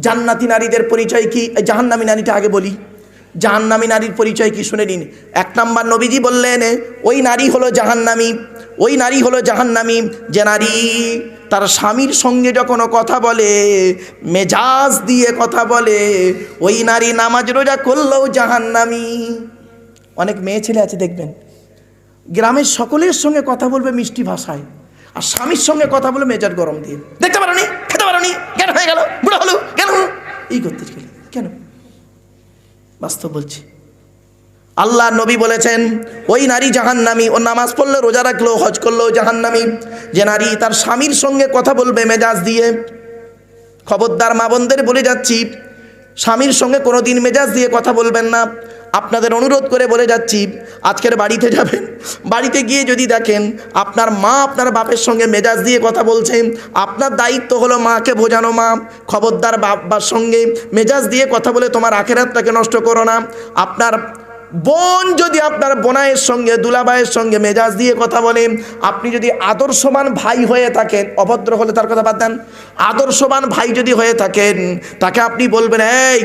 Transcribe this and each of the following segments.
জান্নাতি নারীদের পরিচয় কি? জাহান্নামী নারীটা আগে বলি। জাহান্নামী নারীর পরিচয় কি? শুনে নিন। এক নাম্বার নবীজি বললেন, ওই নারী হলো জাহান্নামী। ওই নারী হলো জাহান্নামী। যে নারী তার স্বামীর সঙ্গে যখন কথা বলে, মেজাজ দিয়ে কথা বলে, ওই নারী নামাজ রোজা করলেও জাহান্নামী। অনেক মেয়ে ছেলে আছে, দেখবেন। গ্রামের সকলের সঙ্গে কথা বলবে মিষ্টি ভাষায়, আর স্বামীর সঙ্গে কথা বলে মেজাজ গরম দিয়ে। দেখতে পারো নি খেতে পারো নি হয়ে গেল? বুড়ো হলো? কেন এই করতে গেলে। কেন? বাস্তব বলছি। আল্লাহ নবী বলেছেন, ওই নারী জাহান্নামি, ও নামাজ পড়লে রোজা রাখল, হজ করল জাহান্নামি। যে নারী তার স্বামীর সঙ্গে কথা বলবে মেজাজ দিয়ে। খবরদার মা বোনদের বলে যাচ্ছি, স্বামীর সঙ্গে কোনো দিন মেজাজ দিয়ে কথা বলবেন না। আপনাদের অনুরোধ করে বলে যাচ্ছি, আজকের বাড়িতে যাবেন। বাড়িতে গিয়ে যদি দেখেন আপনার মা আপনার বাপের সঙ্গে মেজাজ দিয়ে কথা বলছেন, আপনার দায়িত্ব হলো মাকে বোঝানো মা, খবরদার বাবার সঙ্গে মেজাজ দিয়ে কথা বলে তোমার আখেরাতটাকে নষ্ট করো না। আপনার বোন যদি আপনার বোনায়ের সঙ্গে দুলাভাইয়ের সঙ্গে মেজাজ দিয়ে কথা বলেন আপনি যদি আদর্শবান ভাই হয়ে থাকেন, অভদ্র হলে তার কথা বাদ দেন, আদর্শবান ভাই যদি হয়ে থাকেন, তাকে আপনি বলবেন, এই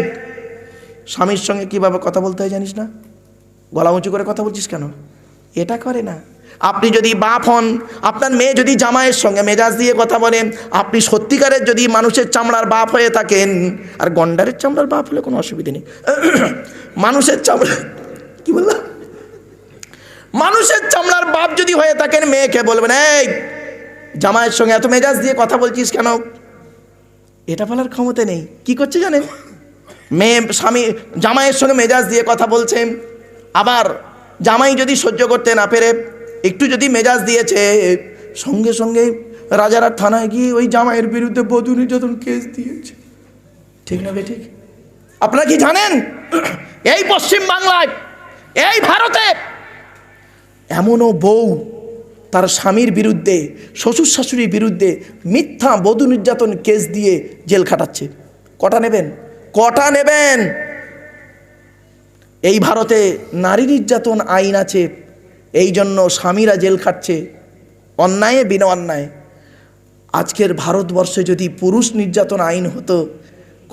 স্বামীর সঙ্গে কীভাবে কথা বলতে হয় জানিস না? গলা উঁচু করে কথা বলছিস কেন? এটা করে না। আপনি যদি বাপ হন, আপনার মেয়ে যদি জামাইয়ের সঙ্গে মেজাজ দিয়ে কথা বলেন, আপনি সত্যিকারের যদি মানুষের চামড়ার বাপ হয়ে থাকেন, আর গন্ডারের চামড়ার বাপ হলে কোনো অসুবিধা নেই। মানুষের চামড়া কি বললাম? মানুষের চামড়ার বাপ যদি হয়ে থাকেন, মেয়েকে বলবেন, এই, জামাইয়ের সঙ্গে এত মেজাজ দিয়ে কথা বলছিস কেন? এটা বলার ক্ষমতা নেই। কি করছে জানেন? মেয়ে স্বামী জামাইয়ের সঙ্গে মেজাজ দিয়ে কথা বলছে। আবার জামাই যদি সহ্য করতে না পেরে একটু যদি মেজাজ দিয়েছে, সঙ্গে সঙ্গে রাজারা থানায় গিয়ে ওই জামাইয়ের বিরুদ্ধে বধূ নির্যাতন কেস দিয়েছে। ঠিক না ঠিক আপনারা কি জানেন? এই পশ্চিম বাংলায়, এই ভারতে এমনও বউ তার স্বামীর বিরুদ্ধে, শ্বশুর শাশুড়ির বিরুদ্ধে মিথ্যা বধূ নির্যাতন কেস দিয়ে জেল খাটাচ্ছে। কটা নেবেন? কটা নেবেন? এই ভারতে নারী নির্যাতন আইন আছে, এই জন্য স্বামীরা জেল খাটছে, অন্যায়ে বিনা অন্যায়। আজকের ভারতবর্ষে যদি পুরুষ নির্যাতন আইন হতো,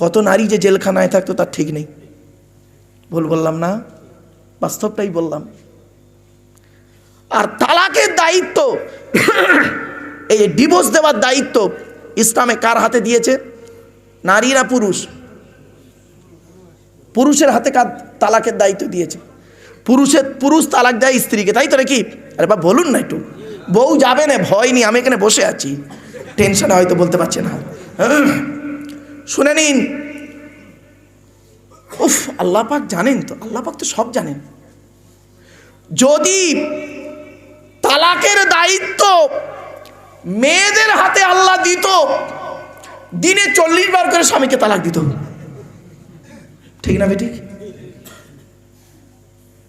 কত নারী যে জেলখানায় থাকতো তার ঠিক নেই। ভুল বললাম না? বাস্তবটাই বললাম। আর তালাকের দায়িত্ব, এই ডিভোর্স দেওয়ার দায়িত্ব ইসলামে কার হাতে দিয়েছে? নারীরা পুরুষ। পুরুষের হাতে কার তালাকের দায়িত্ব দিয়েছে? পুরুষের, পুরুষ তালাক দেয় স্ত্রীকে, তাই তো নাকি? আরে বা বলুন না একটু। বউ যাবে না, ভয় নেই, আমি এখানে বসে আছি। টেনশনে হয়তো বলতে পারছে না। শুনে নিন। উফ, আল্লাহ পাক জানেন তো, আল্লাহ পাক তো সব জানেন। যদি তালাকের দায়িত্ব মেয়েদের হাতে আল্লাহ দিত, দিনে চল্লিশ বার করে স্বামীকে তালাক দিত। ঠিক না বেঠিক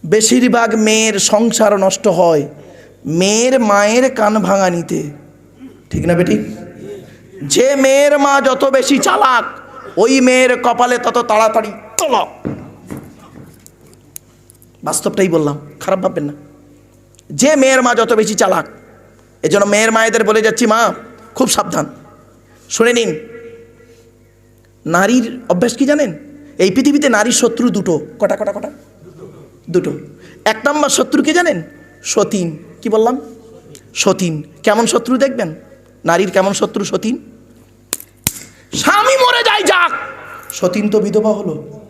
বেশিরভাগ মেয়ের সংসার নষ্ট হয় মেয়ের মায়ের কান ভাঙানিতে ঠিক না বেঠিক যে মেয়ের মা যত বেশি চালাক, ওই মেয়ের কপালে তত তাড়াতাড়ি তলক বাস্তবটাই বললাম, খারাপ ভাববেন না। যে মেয়ের মা যত বেশি চালাক, এজন্য মেয়ের মায়েদের বলে যাচ্ছি, মা, খুব সাবধান। শুনে নিন, নারীর অভ্যাস কি জানেন? এই পৃথিবীতে নারীর শত্রু দুটো। কটা কটা কটা? দুটো। এক নম্বর শত্রু কি জানেন? সতীন। কি বললাম? সতীন। কেমন শত্রু দেখবেন? নারীর কেমন শত্রু সতীন? স্বামী মরে যায়, যাক! সতীন তো বিধবা হলো।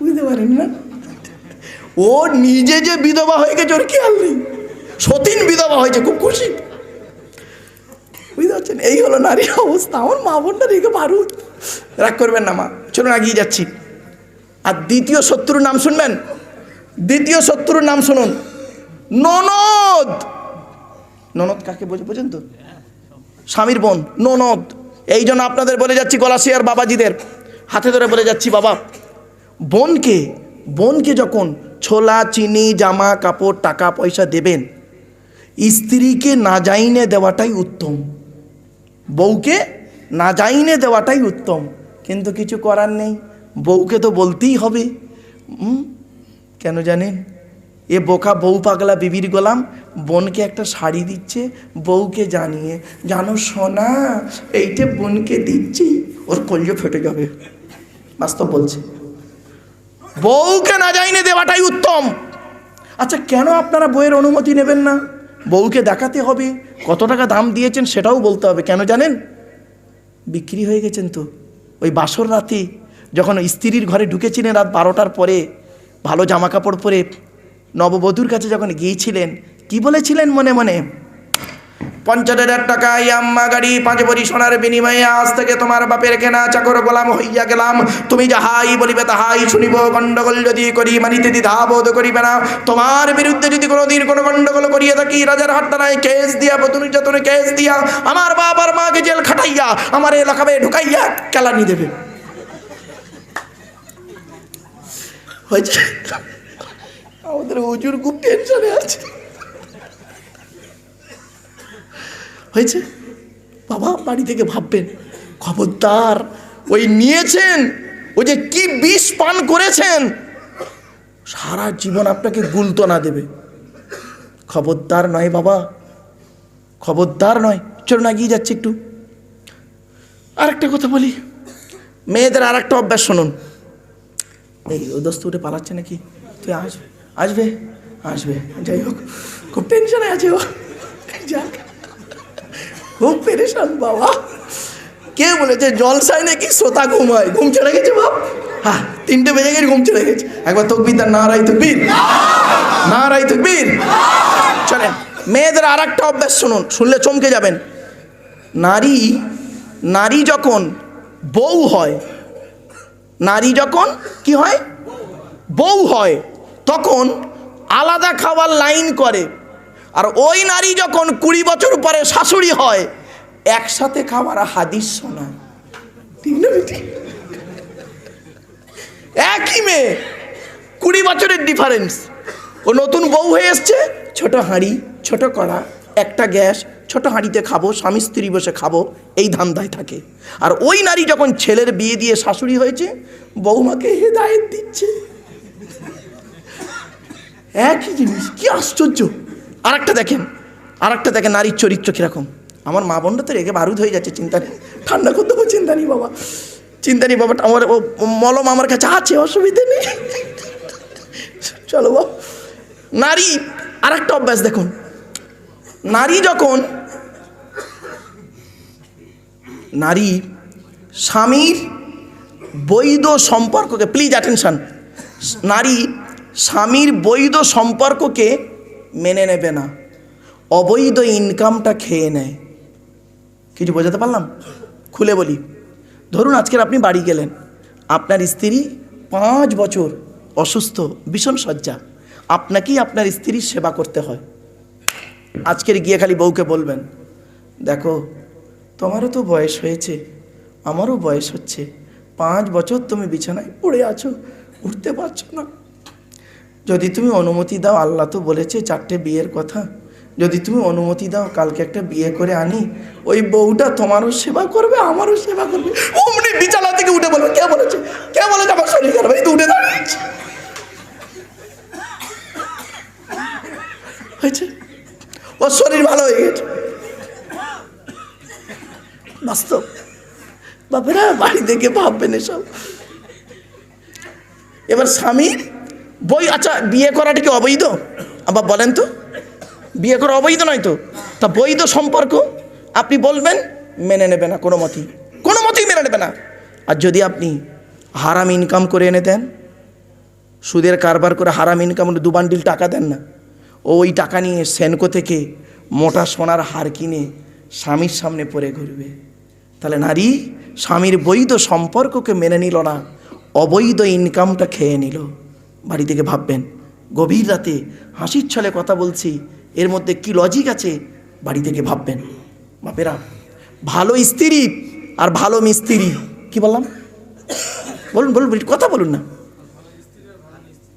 বুঝতে পারেন না? ও নিজে যে বিধবা হয়ে গেছে, ওর খেয়াল নেই। সতীন বিধবা হয়েছে, খুব খুশি। বুঝতে পারছেন? এই হলো নারীর অবস্থা। আমার মা বোনটা রেখে পারুন রাগ করবেন না, মা। চলুন এগিয়ে যাচ্ছি। আর দ্বিতীয় শত্রুর নাম শুনবেন? দ্বিতীয় শত্রুর নাম শুনুন। ননদ। ননদ কাকে বোঝে বোঝেন তো? স্বামীর বোন, ননদ। এই জন্য আপনাদের বলে যাচ্ছি গলাশিয়ার বাবাজিদের। হাতে ধরে বলে যাচ্ছি, বাবা, বোনকে বোনকে যখন ছোলা, চিনি, জামা, কাপড়, টাকা, পয়সা দেবেন, স্ত্রীকে না যাইনে দেওয়াটাই উত্তম। বউকে না যাইনে দেওয়াটাই উত্তম। কিন্তু কিছু করার নেই। বউকে তো বলতেই হবে। কেন জানেন এ বোকা বউ পাগলা বিবির গোলাম, বোনকে একটা শাড়ি দিচ্ছে, বউকে জানিয়ে, জানো সোনা, এইটা বোনকে দিচ্ছি, ওর কলজে ফেটে যাবে। বাস্তব বলছে। বউকে না যাইনে দেওয়াটাই উত্তম। আচ্ছা কেন আপনারা বইয়ের অনুমতি নেবেন না? বউকে দেখাতে হবে। কত টাকা দাম দিয়েছেন সেটাও বলতে হবে। কেন জানেন? বিক্রি হয়ে গেছেন তো। ওই বাসর রাতে যখন স্ত্রীর ঘরে ঢুকেছিলেন রাত বারোটার পরে, ভালো জামা কাপড় পরে, নববধূর কাছে যখন গিয়েছিলেন, কি বলেছিলেন মনে মনে? পঞ্চাশ হাজার টাকা আম্মা গাড়ি পাঁচ বড়ি সোনার বিনিময়ে আজ থেকে তোমার বাপের কেনা চাকর গোলাম হইয়া গেলাম। তুমি যাহাই বলিবে তাহাই শুনিব, গণ্ডগোল যদি করি মানিতে দ্বিধা বোধ করিবে না। তোমার বিরুদ্ধে যদি কোনোদিন কোনো গণ্ডগোল করিয়ে থাকি, রাজার হাত টানায় কেস দিয়া বধূ নির্যাতনে কেস দিয়া, আমার বাবার মাকে জেল খাটাইয়া, আমার এলাকাবে ঢুকাইয়া কেলানি দেবে। হয়েছে। আমাদের হুজুর খুব টেনশনে আছে। হয়েছে? বাবা বাড়ি থেকে ভাববেন, খবরদার, ওই নিয়েছেন, ওই যে কি বিষ পান করেছেন। সারা জীবন আপনাকে গুলতো না দেবে। খবরদার নয় বাবা, খবরদার নয়। চলুন এগিয়ে যাচ্ছে একটু। আরেকটা কথা বলি। মেয়েদের আর একটা অভ্যাস শুনুন। এই, ও দোস্ত উঠে পালাচ্ছে নাকি? তুই আসবে আসবে আসবে। যাই হোক, খুব টেনশনে আছে ও। যাক। খুব পেরেশান, বাবা। কে বলেছে, জলসায় নাকি শ্রোতা ঘুমায়? ঘুম ছেড়ে গেছে, বাপ? হ্যাঁ তিনটে বেজে গেছে, ঘুম ছেড়ে গেছে। একবার তকবির তার না রাই তকবির। না রাই তকবির। চলেন, মেয়েদের আর একটা অভ্যাস শুনুন, শুনলে চমকে যাবেন। নারী নারী যখন বউ হয়, নারী যখন কি হয়? বউ হয়, তখন আলাদা খাবার লাইন করে। আর ওই নারী যখন কুড়ি বছর পরে শাশুড়ি হয়, একসাথে খাবার হাদিস শোনায়। একই মেয়ে, কুড়ি বছরের ডিফারেন্স ও নতুন বউ হয়ে এসছে, ছোট হাঁড়ি, ছোট কড়া, একটা গ্যাস, ছোট হাঁড়িতে খাব, স্বামী স্ত্রী বসে খাব, এই ধান্দায় থাকে। আর ওই নারী যখন ছেলের বিয়ে দিয়ে শাশুড়ি হয়েছে, বৌমাকে হেদায়েত দিচ্ছে। একই জিনিস, কি আশ্চর্য! আর একটা দেখেন আর একটা দেখেন নারীর চরিত্র কীরকম। আমার মা বোনটা তো রেগে বারুদ হয়ে যাচ্ছে, চিন্তা নেই। ঠান্ডা করতে হবে, চিন্তা নেই বাবা। চিন্তা নেই বাবা, আমার ও মলম আমার কাছে আছে, অসুবিধে নেই। চলো বাবা। নারী আর একটা অভ্যাস দেখুন। নারী যখন, নারী স্বামীর বৈধ সম্পর্ককে প্লিজ অ্যাটেনশন নারী স্বামীর বৈধ সম্পর্ককে মেনে নেবে না। অবৈধ ইনকামটা খেয়ে নেয়। কিছু বোঝাতে পারলাম? খুলে বলি। ধরুন আজকের আপনি বাড়ি গেলেন। আপনার স্ত্রী পাঁচ বছর অসুস্থ, ভীষণ শয্যা। আপনাকেই আপনার স্ত্রীর সেবা করতে হয়। আজকের গিয়ে খালি বউকে বলবেন, দেখো, তোমারও তো বয়স হয়েছে, আমারও বয়স হচ্ছে। পাঁচ বছর তুমি বিছানায় পড়ে আছো, উঠতে পারছ না। যদি তুমি অনুমতি দাও, আল্লাহ তো বলেছে চারটে বিয়ের কথা। যদি তুমি অনুমতি দাও, কালকে একটা বিয়ে করে আনি। ওই বউটা তোমারও সেবা করবে, আমারও সেবা করবে। অমনি বিছানা থেকে উঠে বলবে, কে বলেছে? কে বলেছে আমার শরীর খারাপ? এই তো উঠে দাঁড়িয়েছে হয়েছে? ওর শরীর ভালো হয়ে গেছে। বাস্তব। বাপেরা, বাড়ি থেকে ভাববেন এসব এবার স্বামীর বই আচ্ছা বিয়ে করাটা কি অবৈধ? আবার বলেন তো। বিয়ে করা অবৈধ নয় তো? তা বৈধ সম্পর্ক আপনি বলবেন, মেনে নেবে না, কোনো মতেই। কোনো মতেই মেনে নেবে না। আর যদি আপনি হারাম ইনকাম করে এনে দেন, সুদের কারবার করে হারাম ইনকাম দু বান্ডিল টাকা দেন না। ওই টাকা নিয়ে সেনকো থেকে মোটা সোনার হার কিনে স্বামীর সামনে পরে ঘুরবে। তাহলে নারী স্বামীর বৈধ সম্পর্ককে মেনে নিল না, অবৈধ ইনকামটা খেয়ে নিল। বাড়ি থেকে ভাববেন, গভীর রাতে হাসির ছলে কথা বলছি, এর মধ্যে কি লজিক আছে? বাড়ি থেকে ভাববেন। বাপেরা, ভালো স্ত্রী আর ভালো মিস্ত্রি, কি বললাম? বলুন বলুন, কথা বলুন না।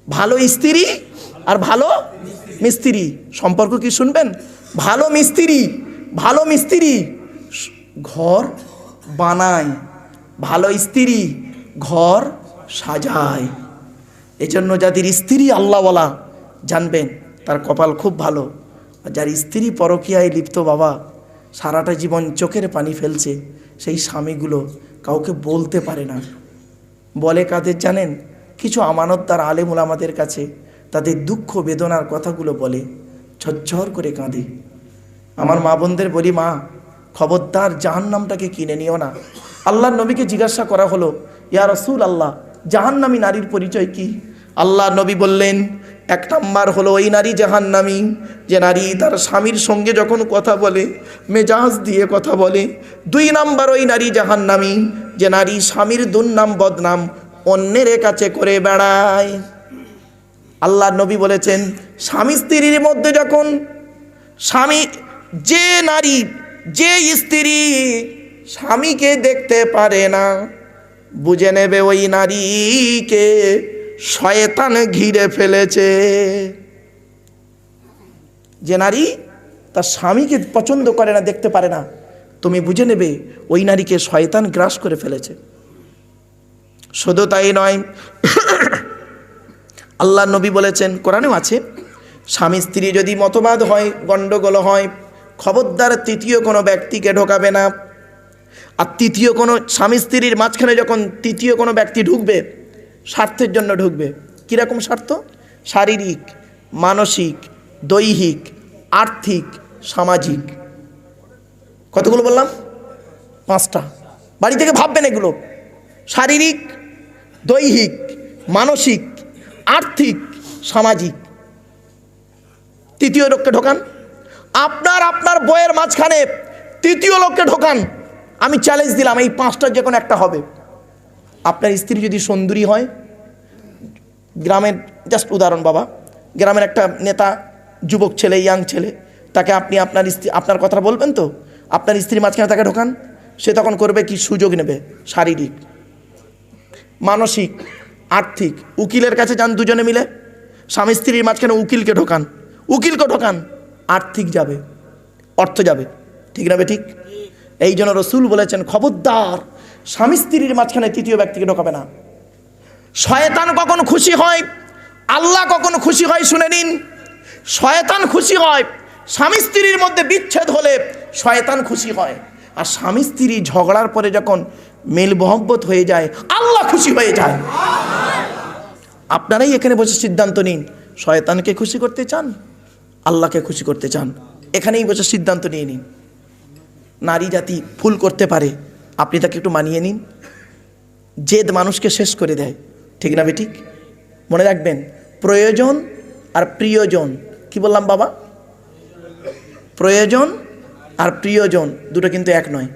ভালো স্ত্রী আর ভালো মিস্ত্রি, সম্পর্ক কি শুনবেন? ভালো মিস্ত্রি ভালো মিস্ত্রি, ঘর বানায়, ভালো স্ত্রী, ঘর সাজায়। এজন্য যাদের স্ত্রী আল্লাহওয়ালা জানবেন, তার কপাল খুব ভালো। আর যার স্ত্রী পরকীয়ায় লিপ্ত বাবা, সারাটা জীবন চোখের পানি ফেলছে, সেই স্বামীগুলো কাউকে বলতে পারে না। বলে কাদের জানেন? কিছু আমানতদার আলেমুল আমাদের কাছে তাদের দুঃখ বেদনার কথাগুলো বলে, ঝরঝর করে কাঁদে। আমার মা বোনদের বলি, মা, খবরদার জাহান্নামটাকে কিনে নিও না। আল্লাহ নবীকে জিজ্ঞাসা করা হলো, ইয়া রসুল আল্লাহ জাহান্নামী নারীর পরিচয় কি? আল্লাহ নবী বললেন, এক নাম্বার হলো ওই নারী জাহান্নামী, যে নারী তার স্বামীর সঙ্গে যখন কথা বলে, মেজাজ দিয়ে কথা বলে। দুই নাম্বার ওই নারী জাহান্নামী, যে নারী স্বামীর দুর্নাম বদনাম অন্যের কাছে করে বেড়ায়। আল্লাহ নবী বলেছেন, স্বামী স্ত্রীর মধ্যে যখন স্বামী, যে নারী, যে স্ত্রী স্বামীকে দেখতে পারে না, বুঝে নেবে ওই নারীকে শয়তান ঘিরে ফেলেছে। যে নারী তার স্বামীকে পছন্দ করে না, দেখতে পারে না, তুমি বুঝে নেবে ওই নারীকে শয়তান গ্রাস করে ফেলেছে। শুধু তাই নয়, আল্লাহ নবী বলেছেন, কোরআনেও আছে, স্বামী স্ত্রী যদি মতবাদ হয়, গণ্ডগোল হয়, খবরদার তৃতীয় কোনো ব্যক্তিকে ঢোকাবে না। আর তৃতীয় কোনো, স্বামী স্ত্রীর মাঝখানে যখন তৃতীয় কোনো ব্যক্তি ঢুকবে স্বার্থের জন্য ঢুকবে। কীরকম স্বার্থ? শারীরিক, মানসিক, দৈহিক, আর্থিক, সামাজিক। কতগুলো বললাম? পাঁচটা। বাড়ি থেকে ভাববেন এগুলো। শারীরিক, দৈহিক, মানসিক, আর্থিক, সামাজিক। তৃতীয় লোককে ঢোকান। আপনার আপনার বইয়ের মাঝখানে তৃতীয় লোককে ঢোকান। আমি চ্যালেঞ্জ দিলাম, এই পাঁচটার যে কোনো একটা হবে। আপনার স্ত্রী যদি সুন্দরী হয় গ্রামের জাস্ট উদাহরণ বাবা গ্রামের একটা নেতা যুবক ছেলে ইয়াং ছেলে তাকে আপনি আপনার স্ত্রী আপনার কথা বলবেন তো? আপনার স্ত্রীর মাঝখানে তাকে ঢোকান সে তখন করবে কি? সুযোগ নেবে শারীরিক মানসিক আর্থিক। উকিলের কাছে যান দুজনে মিলে স্বামী স্ত্রীর মাঝখানে উকিলকে ঢোকান। উকিলকে ঢোকান আর্থিক যাবে অর্থ যাবে। ঠিক না বে ঠিক? এই জন্য রসুল বলেছেন খবরদার স্বামী স্ত্রীর মাঝখানে তৃতীয় ব্যক্তিকে ঢোকাবে না। শয়তান কখন খুশি হয়, আল্লাহ কখন খুশি হয়, শুনে নিন। শয়তান খুশি হয়, স্বামী স্ত্রীর মধ্যে বিচ্ছেদ হলে শয়তান খুশি হয়। আর স্বামী স্ত্রী ঝগড়ার পরে যখন মেল মহব্বত হয়ে যায়, আল্লাহ খুশি হয়ে যায়। আপনারাই এখানে বসে সিদ্ধান্ত নিন, শয়তানকে খুশি করতে চান, আল্লাহকে খুশি করতে চান। এখানেই বসে সিদ্ধান্ত নিয়ে নিন। নারী জাতি ভুল করতে পারে। আপনি তাকে একটু মানিয়ে নিন। জেদ মানুষকে শেষ করে দেয়। ঠিক না ঠিক মনে রাখবেন, প্রয়োজন আর প্রিয়জন। কি বললাম বাবা? প্রয়োজন আর প্রিয়জন দুটো কিন্তু এক নয়।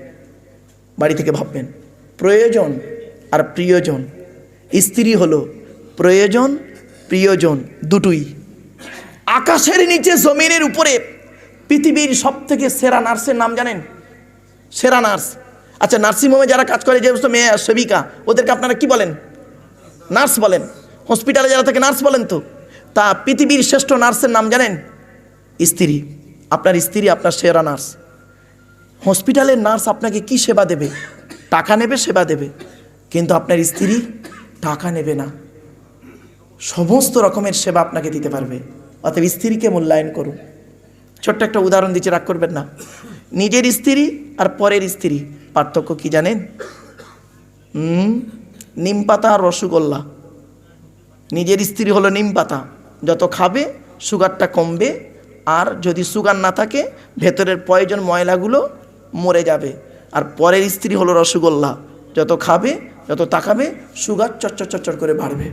বাড়ি থেকে ভাববেন, প্রয়োজন আর প্রিয়জন। স্ত্রী হলো প্রয়োজন, প্রিয়জন দুটোই। আকাশের নিচে, জমিনের উপরে, পৃথিবীর সব থেকে সেরা নার্সের নাম জানেন? সেরা নার্স। আচ্ছা নার্সিংহোমে যারা কাজ করে, যে সমস্ত মেয়ে সেবিকা, ওদেরকে আপনারা কি বলেন? নার্স বলেন। হসপিটালে যারা থাকে, নার্স বলেন তো। তা পৃথিবীর শ্রেষ্ঠ নার্সের নাম জানেন? স্ত্রী। আপনার স্ত্রী, আপনার সেরা নার্স। হসপিটালের নার্স আপনাকে কি সেবা দেবে? টাকা নেবে, সেবা দেবে। কিন্তু আপনার স্ত্রী টাকা নেবে না। সমস্ত রকমের সেবা আপনাকে দিতে পারবে। অতএব স্ত্রীকে মূল্যায়ন করুন। ছোট্ট একটা উদাহরণ দিচ্ছে, রাগ করবেন না। নিজের স্ত্রী আর পরের স্ত্রী। পার্থক্য কি জানেন? নিম পাতা আর রসগোল্লা। নিজের স্ত্রী হলো নিম পাতা। যত খাবে, সুগারটা কমবে, আর যদি সুগার না থাকে, ভেতরের প্রয়োজন ময়লাগুলো মরে যাবে। আর পরের স্ত্রী হলো রসগোল্লা। যত খাবে, যত তাকাবে, সুগার চচ্চর চচ্চর করে বাড়বে।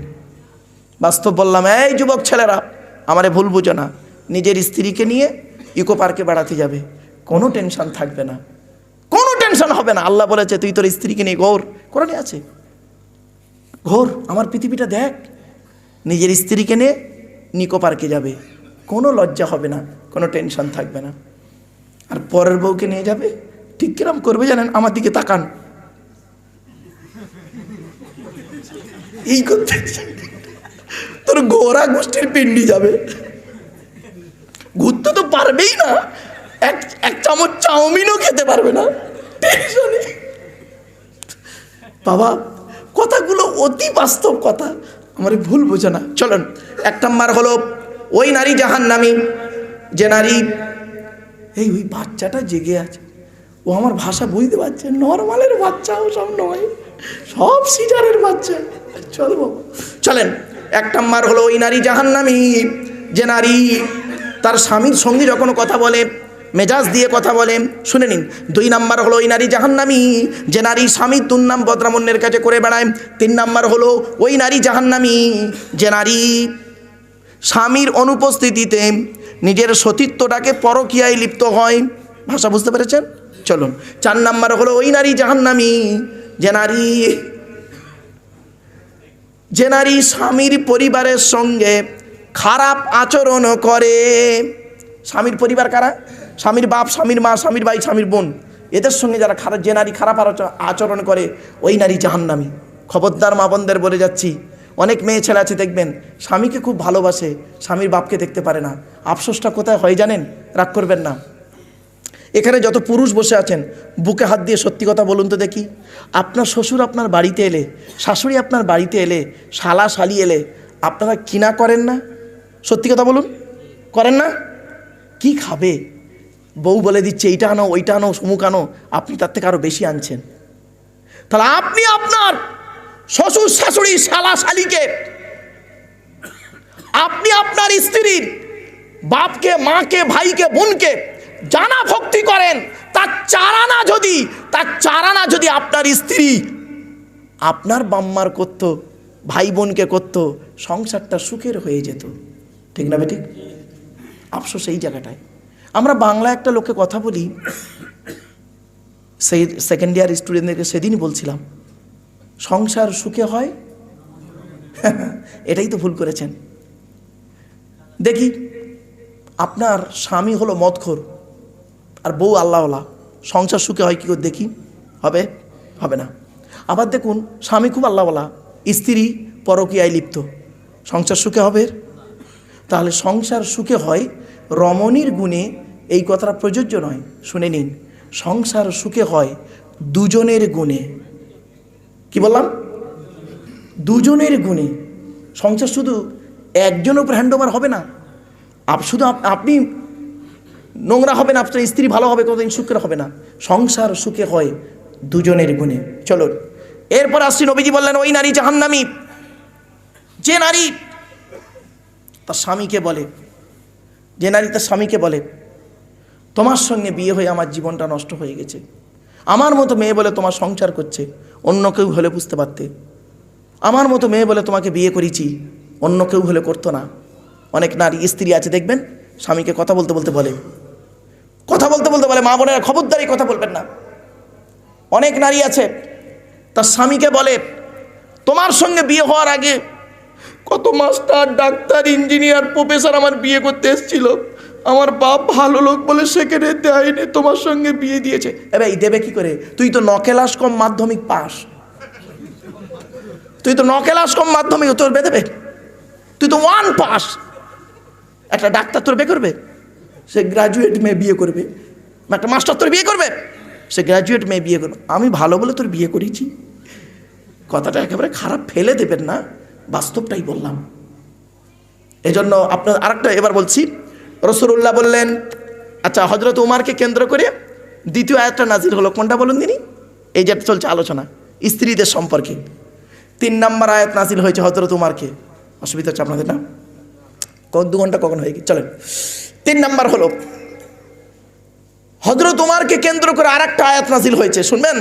বাস্তব বললাম, এই যুবক ছেলেরা, আমারে ভুল বুঝো না। নিজের স্ত্রীকে নিয়ে ইকো পার্কে বেড়াতে যাবে। কোনো টেনশন থাকবে না। টেনশন হবে না। আল্লাহ বলেছে, তুই তোর স্ত্রীকে নিয়ে ঘোর। কোরআনে আছে। ঘোর, আমার পৃথিবীটা দেখ। নিজের স্ত্রীকে নিয়ে নিকো পার্কে যাবে। কোনো লজ্জা হবে না, কোনো টেনশন থাকবে না। আর পরের বউকে নিয়ে যাবে। ঠিক কিরম করবে জানেন? আমার দিকে তাকান। এই করতে তোর গোরা গোষ্ঠীর পিন্ডি যাবে। ঘুরতে তো পারবেই না। এক এক চামচ চাউমিনও খেতে পারবে না। টেনশনে। বাবা, কথাগুলো অতি বাস্তব কথা। আমার ভুল বোঝে না। চলুন, এক নম্বর হলো, ওই নারী জাহান নামি যে নারী, এই ওই বাচ্চাটা জেগে আছে। ও আমার ভাষা বুঝতে পারছে, নর্মালের বাচ্চা ও সব নয়। সব সিজারের বাচ্চা। চল বাবা। চলেন, এক নাম্বার হলো, ওই নারী জাহান্নামী, যে নারী তার স্বামীর সঙ্গে যখন কথা বলে মেজাজ দিয়ে কথা বলে শুনে নিন। দুই নাম্বার হলো ওই নারী জাহান্নামী, যে নারী স্বামীর দুর্নাম বদ্রামণ্যের কাছে করে বেড়ায়। তিন নাম্বার হলো ওই নারী জাহান্নামী, যে নারী স্বামীর অনুপস্থিতিতে নিজের সতীত্বটাকে পরকীয়ায় লিপ্ত হয়। ভাষা বুঝতে পেরেছেন? চলুন। চার নাম্বার হলো ওই নারী জাহান্নামী, যে নারী যে নারী স্বামীর পরিবারের সঙ্গে খারাপ আচরণ করে। স্বামীর পরিবার কারা? স্বামীর বাপ, স্বামীর মা, স্বামীর ভাই, স্বামীর বোন, এদের সঙ্গে যারা খারাপ যে নারী খারাপ আচর- আচরণ করে, ওই নারী জাহান্নামী। খবরদার মা বোনদের বলে যাচ্ছি, অনেক মেয়ে ছেলে আছে, দেখবেন, স্বামীকে খুব ভালোবাসে, স্বামীর বাপকে দেখতে পারে না। আফসোসটা কোথায় হয় জানেন? রাগ করবেন না। এখানে যত পুরুষ বসে আছেন, বুকে হাত দিয়ে সত্যি কথা বলুন তো দেখি। আপনার শ্বশুর আপনার বাড়িতে এলে, শাশুড়ি আপনার বাড়িতে এলে, শালা শালি এলে, আপনারা কিনা করেন না? সত্যি কথা বলুন। করেন না? কি খাবে? বউ বলে দিচ্ছে, এইটা আনো, ওইটা আনো সমুক আনো। আপনি তার থেকে আরও বেশি আনছেন। তাহলে আপনি আপনার শ্বশুর শাশুড়ি শালা শালিকে, আপনি আপনার স্ত্রীর বাপকে, মাকে, ভাইকে, বোনকে জানা ভক্তি করেন, তার চারানা যদি, তার চারানা যদি আপনার স্ত্রী আপনার বাম্মার করত, ভাই বোনকে করত, সংসারটা সুখের হয়ে যেত। ঠিক না ঠিক আফসোস এই জায়গাটায়। আমরা বাংলা একটা লোককে কথা বলি, সেই সেকেন্ড ইয়ার স্টুডেন্টদেরকে সেদিনই বলছিলাম, সংসার সুখে হয়? এটাই তো ভুল করেছেন। দেখি, আপনার স্বামী হলো মদখোর, আর বউ আল্লাহওয়ালা, সংসার সুখে হয় কী করে দেখি? হবে? হবে না। আবার দেখুন, স্বামী খুব আল্লাহওয়ালা, স্ত্রী পরকীয়ায় লিপ্ত, সংসার সুখে হবে? তাহলে সংসার সুখে হয় রমণীর গুণে এই কথাটা প্রযোজ্য নয়। শুনে নিন, সংসার সুখে হয় দুজনের গুণে। কি বললাম? দুজনের গুণে। সংসার শুধু একজন উপর হ্যান্ডওভার হবে না। আপ শুধু আপনি নোংরা হবে না আপনার স্ত্রী ভালো হবে কতদিন সুখের হবে না। সংসার সুখে হয় দুজনের গুণে। চলো এরপর আসছি নবীজি বললেন, ওই নারী জাহান্নামী। যে নারী তার স্বামীকে বলে, যে নারী তার স্বামীকে বলে তোমার সঙ্গে বিয়ে হয়ে আমার জীবনটা নষ্ট হয়ে গেছে। আমার মতো মেয়ে বলে তোমার সংসার করছে, অন্য কেউ হলে বুঝতে পারতে। আমার মতো মেয়ে বলে তোমাকে বিয়ে করেছি, অন্য কেউ হলে করতো না। অনেক নারী স্ত্রী আছে, দেখবেন? স্বামীকে কথা বলতে বলতে বলে। কথা বলতে বলতে বলে, মা বোনের খবরদারি কথা বলবেন না। অনেক নারী আছে, তার স্বামীকে বলে, তোমার সঙ্গে বিয়ে হওয়ার আগে কত মাস্টার, ডাক্তার, ইঞ্জিনিয়ার, প্রফেসর আমার বিয়ে করতে এসেছিল। আমার বাপ ভালো লোক বলে সেখানে দেয়নি, তোমার সঙ্গে বিয়ে দিয়েছে। এবার এই দেবে কি করে? তুই তো নকেলাস কম মাধ্যমিক পাস। তুই তো নকেলাস কম মাধ্যমিক, তোর বে দেবে? তুই তো ওয়ান পাস একটা ডাক্তার তোর বিয়ে করবে? সে গ্রাজুয়েট মেয়ে বিয়ে করবে। একটা মাস্টার তোর বিয়ে করবে? সে গ্রাজুয়েট মেয়ে বিয়ে করবে। আমি ভালো বলে তোর বিয়ে করেছি। কথাটা একেবারে খারাপ ফেলে দেবেন না। বাস্তবটাই বললাম। এজন্য আপনার আরেকটা এবার বলছি। রসুল্লাহ বললেন আচ্ছা হজরত উমারকে কেন্দ্র করে দ্বিতীয় আয়াতটা নাজির হলো, কোনটা বলুন তিনি? এই যেটা চলছে আলোচনা, স্ত্রীদের সম্পর্কে। তিন নম্বর আয়াত নাজিল হয়েছে হজরত উমারকে। অসুবিধা হচ্ছে আপনাদের না? দু ঘণ্টা কখন হয়ে গেছে? চলেন। তিন নাম্বার হলো হজরত উমারকে কেন্দ্র করে আর একটা আয়াত নাজিল হয়েছে, শুনবেন?